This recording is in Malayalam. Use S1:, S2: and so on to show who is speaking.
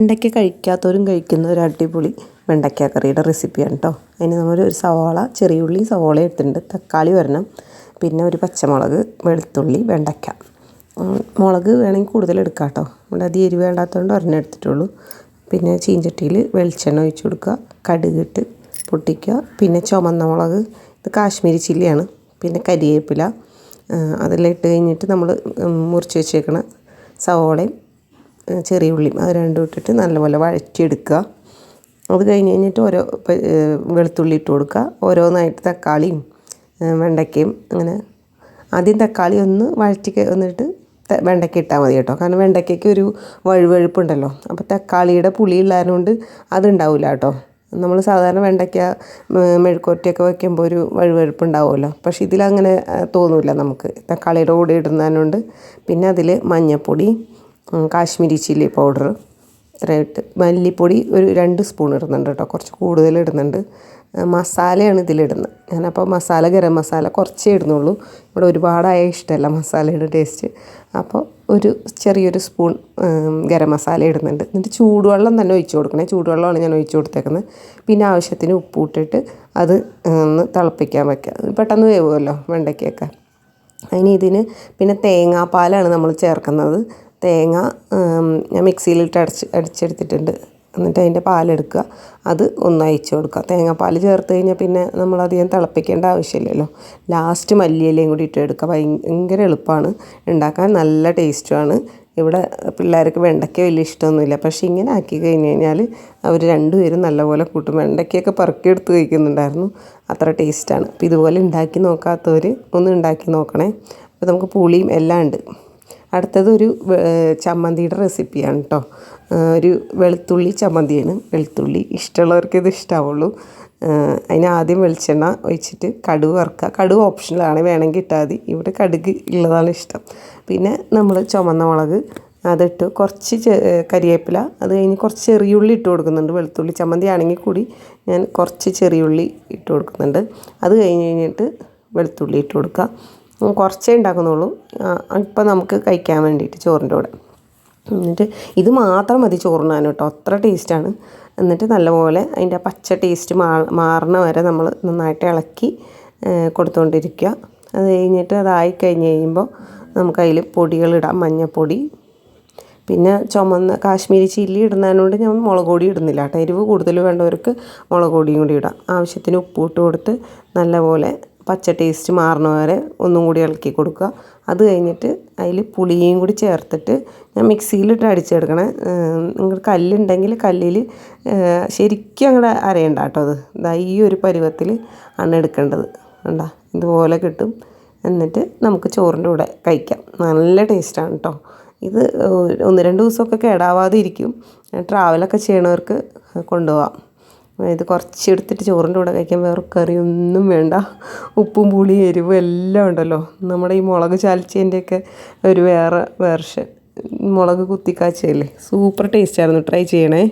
S1: വെണ്ടയ്ക്ക കഴിക്കാത്തവരും കഴിക്കുന്ന ഒരു അടിപൊളി വെണ്ടയ്ക്ക കറിയുടെ റെസിപ്പിയാണ് കേട്ടോ അതിന് നമ്മൾ ഒരു സവാള ചെറിയ ഉള്ളി സവാള എടുത്തിട്ടുണ്ട്. തക്കാളി വരണം. പിന്നെ ഒരു പച്ചമുളക് വെളുത്തുള്ളി വെണ്ടയ്ക്ക. മുളക് വേണമെങ്കിൽ കൂടുതൽ എടുക്കാം കേട്ടോ നമ്മുടെ അത് എരിവ് വേണ്ടാത്തതുകൊണ്ട് ഒരെണ്ണം എടുത്തിട്ടുള്ളൂ. പിന്നെ ചീഞ്ചട്ടിയിൽ വെളിച്ചെണ്ണ ഒഴിച്ച് കൊടുക്കുക. കടുകിട്ട് പൊട്ടിക്കുക. പിന്നെ ചുമന്ന മുളക്. ഇത് കാശ്മീരി ചില്ലിയാണ്. പിന്നെ കരിവേപ്പില അതെല്ലാം ഇട്ട് കഴിഞ്ഞിട്ട് നമ്മൾ മുറിച്ച് വെച്ചേക്കണ സവോളയും ചെറിയ ഉള്ളിയും അത് രണ്ടും ഇട്ടിട്ട് നല്ലപോലെ വഴറ്റിയെടുക്കുക. അത് കഴിഞ്ഞ് കഴിഞ്ഞിട്ട് ഓരോ വെളുത്തുള്ളി ഇട്ട് കൊടുക്കുക. ഓരോന്നായിട്ട് തക്കാളിയും വെണ്ടയ്ക്കയും അങ്ങനെ ആദ്യം തക്കാളി ഒന്ന് വഴറ്റി വന്നിട്ട് വെണ്ടയ്ക്ക ഇട്ടാൽ മതി കേട്ടോ. കാരണം വെണ്ടയ്ക്കയ്ക്ക് ഒരു വഴുവഴുപ്പുണ്ടല്ലോ. അപ്പോൾ തക്കാളിയുടെ പുളി ഉള്ളതുകൊണ്ട് അതുണ്ടാവില്ല കേട്ടോ. നമ്മൾ സാധാരണ വെണ്ടയ്ക്ക മെഴുക്കുവരട്ടിയൊക്കെ വയ്ക്കുമ്പോൾ ഒരു വഴുവഴുപ്പ് ഉണ്ടാവുമല്ലോ പക്ഷേ ഇതിലങ്ങനെ തോന്നില്ല നമുക്ക്. തക്കാളിയുടെ കൂടെ ഇടുന്നതിനുണ്ട്. പിന്നെ അതിൽ മഞ്ഞൾപ്പൊടി കാശ്മീരി ചില്ലി പൗഡർ ഇത്രയിട്ട് മല്ലിപ്പൊടി ഒരു രണ്ട് സ്പൂൺ ഇടുന്നുണ്ട് കേട്ടോ. കുറച്ച് കൂടുതൽ ഇടുന്നുണ്ട്. മസാലയാണ് ഇതിലിടുന്നത് ഞാനപ്പോൾ മസാല ഗരം മസാല കുറച്ചേ ഇടുന്നുള്ളൂ. ഇവിടെ ഒരുപാടായ ഇഷ്ടമല്ല മസാലയുടെ ടേസ്റ്റ്. അപ്പോൾ ഒരു ചെറിയൊരു സ്പൂൺ ഗരം മസാല ഇടുന്നുണ്ട്. എന്നിട്ട് ചൂടുവെള്ളം തന്നെ ഒഴിച്ചു കൊടുക്കണേ. ചൂടുവെള്ളമാണ് ഞാൻ ഒഴിച്ചു കൊടുത്തേക്കുന്നത്. പിന്നെ ആവശ്യത്തിന് ഉപ്പ് ഇട്ടിട്ട് അത് ഒന്ന് തിളപ്പിക്കാൻ വയ്ക്കുക പെട്ടെന്ന് വേവുമല്ലോ വെണ്ടയ്ക്കൊക്കെ അതിന് ഇതിന് പിന്നെ തേങ്ങാപ്പാലാണ് നമ്മൾ ചേർക്കുന്നത്. തേങ്ങ ഞാൻ മിക്സിയിലിട്ട് അടച്ച് അടിച്ചെടുത്തിട്ടുണ്ട്. എന്നിട്ട് അതിന്റെ പാലെടുക്കുക. അത് ഒന്ന് അയച്ചു കൊടുക്കുക. തേങ്ങാപ്പാൽ ചേർത്ത് കഴിഞ്ഞാൽ പിന്നെ നമ്മളധികം തിളപ്പിക്കേണ്ട ആവശ്യമില്ലല്ലോ. ലാസ്റ്റ് മല്ലിയിലയും കൂടി ഇട്ട് എടുക്കുക. ഭയങ്കര എളുപ്പമാണ്. ഉണ്ടാക്കാൻ നല്ല ടേസ്റ്റുമാണ് ഇവിടെ പിള്ളേർക്ക് വെണ്ടയ്ക്ക വലിയ ഇഷ്ടമൊന്നുമില്ല. പക്ഷേ ഇങ്ങനെ ആക്കി കഴിഞ്ഞ് കഴിഞ്ഞാൽ അവർ രണ്ടുപേരും നല്ലപോലെ കൂട്ടും. വെണ്ടയ്ക്കയൊക്കെ പറക്കിയെടുത്ത് കഴിക്കുന്നുണ്ടായിരുന്നു. അത്ര ടേസ്റ്റാണ് അപ്പോൾ ഇതുപോലെ ഉണ്ടാക്കി നോക്കാത്തവർ ഒന്ന് ഉണ്ടാക്കി നോക്കണേ. അപ്പോൾ നമുക്ക് പുളിയും എല്ലാം ഉണ്ട്. അടുത്തത് ഒരു ചമ്മന്തിയുടെ റെസിപ്പിയാണ് കേട്ടോ ഒരു വെളുത്തുള്ളി ചമ്മന്തിയാണ്. വെളുത്തുള്ളി ഇഷ്ടമുള്ളവർക്ക് ഇത് ഇഷ്ടമാവുള്ളൂ അതിന് ആദ്യം വെളിച്ചെണ്ണ ഒഴിച്ചിട്ട് കടുക് വറുക്കുക. കടുക് ഓപ്ഷനിലാണ് വേണമെങ്കിൽ ഇട്ടാൽ മതി. ഇവിടെ കടുക് ഉള്ളതാണ് ഇഷ്ടം. പിന്നെ നമ്മൾ ചുമന്ന മുളക് അതിട്ട് കുറച്ച് കരിവേപ്പില അത് കഴിഞ്ഞ് കുറച്ച് ചെറിയുള്ളി ഇട്ട് കൊടുക്കുന്നുണ്ട്. വെളുത്തുള്ളി ചമ്മന്തി ആണെങ്കിൽ കൂടി ഞാൻ കുറച്ച് ചെറിയുള്ളി ഇട്ട് കൊടുക്കുന്നുണ്ട്. അത് കഴിഞ്ഞ് കഴിഞ്ഞിട്ട് വെളുത്തുള്ളി ഇട്ട് കൊടുക്കുക. കുറച്ചേ ഉണ്ടാക്കുന്നുള്ളൂ. ഇപ്പം നമുക്ക് കഴിക്കാൻ വേണ്ടിയിട്ട് ചോറിന്റെ കൂടെ. എന്നിട്ട് ഇത് മാത്രം മതി ചോറിനാൻ കേട്ടോ. അത്ര ടേസ്റ്റാണ്. എന്നിട്ട് നല്ലപോലെ അതിന്റെ പച്ച ടേസ്റ്റ് മാ മാറണ വരെ നമ്മൾ നന്നായിട്ട് ഇളക്കി കൊടുത്തുകൊണ്ടിരിക്കുക അത് കഴിഞ്ഞിട്ട് അതായി കഴിഞ്ഞ് കഴിയുമ്പോൾ നമുക്കതിൽ പൊടികളിടാം മഞ്ഞൾപ്പൊടി പിന്നെ ചുമന്ന കാശ്മീരി ചില്ലി ഇടുന്നതിനോട് ഞാൻ മുളക് പൊടി ഇടുന്നില്ല കേട്ടോ. എരിവ് കൂടുതൽ വേണ്ടവർക്ക് മുളക് പൊടിയും കൂടി ഇടാം. ആവശ്യത്തിന് ഉപ്പ് ഇട്ട് കൊടുത്ത് നല്ലപോലെ പച്ച ടേസ്റ്റ് മാറണ വരെ ഒന്നും കൂടി ഇളക്കി കൊടുക്കുക. അത് കഴിഞ്ഞിട്ട് അതിൽ പുളിയും കൂടി ചേർത്തിട്ട് ഞാൻ മിക്സിയിലിട്ട് അടിച്ചെടുക്കണേ. നിങ്ങൾ കല്ലുണ്ടെങ്കിൽ കല്ലിൽ ശരിക്കും അങ്ങോട്ട് അരയണ്ട കേട്ടോ അത്. ഇതാ ഈ ഒരു പരുവത്തിൽ ആണ് എടുക്കേണ്ടത്. കണ്ട ഇതുപോലെ കിട്ടും. എന്നിട്ട് നമുക്ക് ചോറിന്റെ കൂടെ കഴിക്കാം. നല്ല ടേസ്റ്റാണ് കേട്ടോ ഇത് ഒന്ന് രണ്ട് ദിവസമൊക്കെ കേടാവാതെ ഇരിക്കും ട്രാവലൊക്കെ ചെയ്യണവർക്ക് കൊണ്ടുപോകാം ഇത് കുറച്ച് എടുത്തിട്ട് ചോറിന്റെ കൂടെ കഴിക്കാൻ വേറെ കറിയൊന്നും വേണ്ട. ഉപ്പും പുളിയും എരിവും എല്ലാം ഉണ്ടല്ലോ. നമ്മുടെ ഈ മുളക് ചാലിച്ചതിന്റെയൊക്കെ ഒരു വേറെ വേർഷൻ മുളക് കുത്തിക്കാച്ചയല്ലേ? സൂപ്പർ ടേസ്റ്റായിരുന്നു ട്രൈ ചെയ്യണേ.